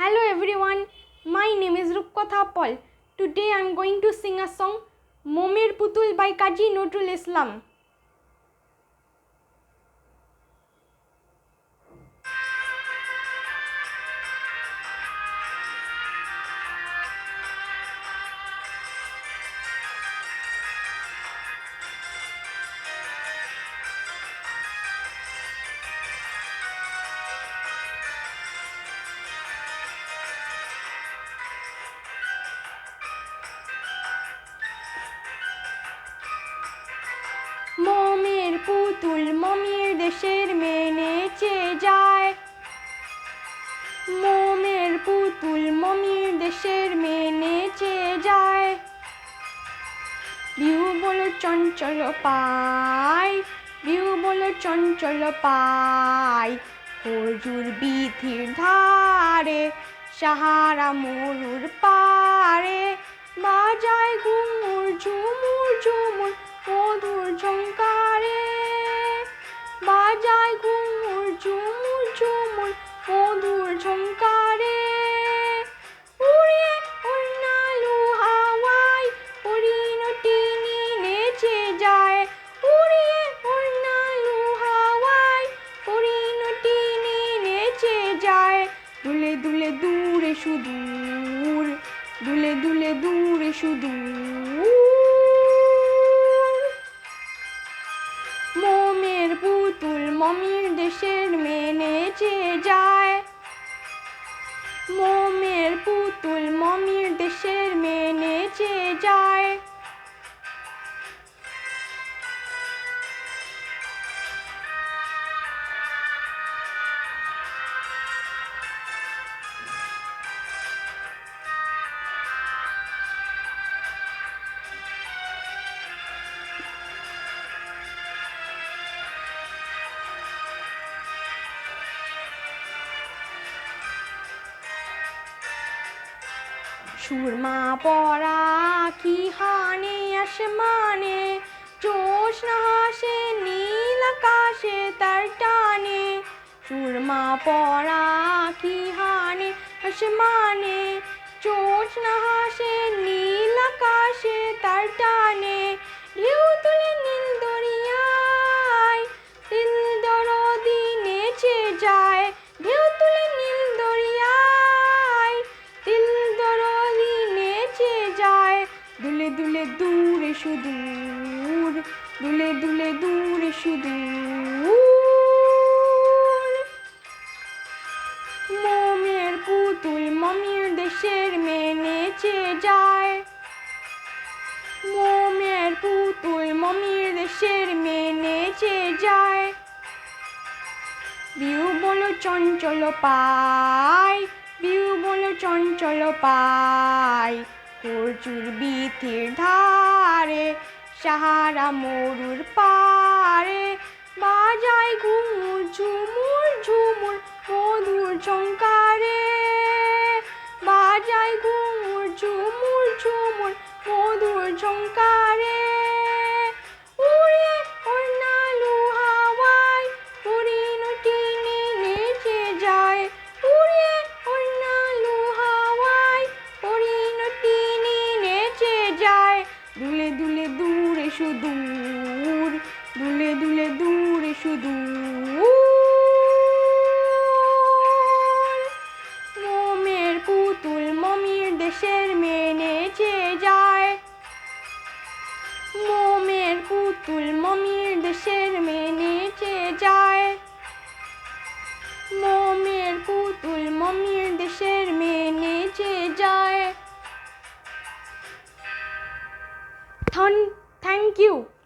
Hello everyone, my name is Rupkotha Paul. Today I am going to sing a song Momer Putul by Kaji Notul Islam. পুতুল মমির দেশের মেনেছে যায়। মোমের পুতুল মমির দেশের মেনেছে যায়। বিহু বলো চঞ্চল পাই বিহু বলো চঞ্চল পাই হজুর বিধির ধারে, সাহারা মরুর পারে। বাজায় ঘুমুর দূরে সুদূর দুলে দুলে দূরে সুদূর মোমের পুতুল মমির দেশের মেনেছে যায়। মোমের সুরমা পরা কি হানে আসমানে? জোৎস্না হাসে, নীল আকাশে তার টানে। সুরমা পরা কি হানে আসমানে? জোৎস্না হাসে, নীল আকাশে তার টানে। দুলে দুলে দূরে সুদূর মোমের পুতুল মমির দেশের মেনেছে যায়। মোমের পুতুল মমির দেশের মেনেছে যায়। বিউ বলো চঞ্চল পাই বিউ বলো চঞ্চল পাই, প্রচুর বিথির ধারে সাহারা মরুর পারে বাজায় ঘুমুর ঝুমুর ঝুমুর মধুর ঝঙ্কারে বাজায় ঘুমুর ঝুমুর ঝুমুর মধুর ঝঙ্কারে সুদূর দুলে দুলে দূরে সুদূর মোমের পুতুল মমির দেশের মেনেছে যায়। মোমের পুতুল মমির দেশের মেনেছে যায়। মোমের পুতুল মমির Brasil.